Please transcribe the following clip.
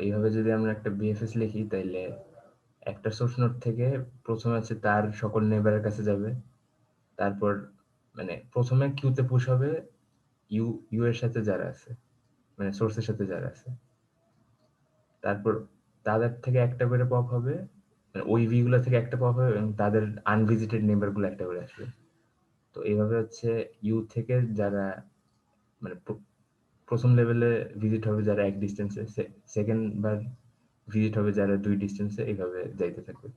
এইভাবে যদি আমরা একটা বিএফএস লিখি, তাইলে একটা সোর্স নোড থেকে প্রথমে হচ্ছে তার সকল নেবারের কাছে যাবে। তারপর মানে প্রথমে কিউতে পুশ হবে ইউ ইউ এর সাথে যারা আছে মানে সোর্সের সাথে যারা আছে। তারপর তাদের থেকে একটা করে পপ হবে মানে ওই ভি গুলো থেকে একটা পপ হবে এবং তাদের আনভিজিটেড নেবারগুলো একটা করে আসবে। তো এইভাবে হচ্ছে ইউ থেকে যারা মানে প্রথম লেভেলে ভিজিট হবে যারা এক ডিস্টেন্সে সেকেন্ড বার ভিজিট হবে যারা দুই ডিস্টেন্সে এইভাবে যাইতে থাকবে।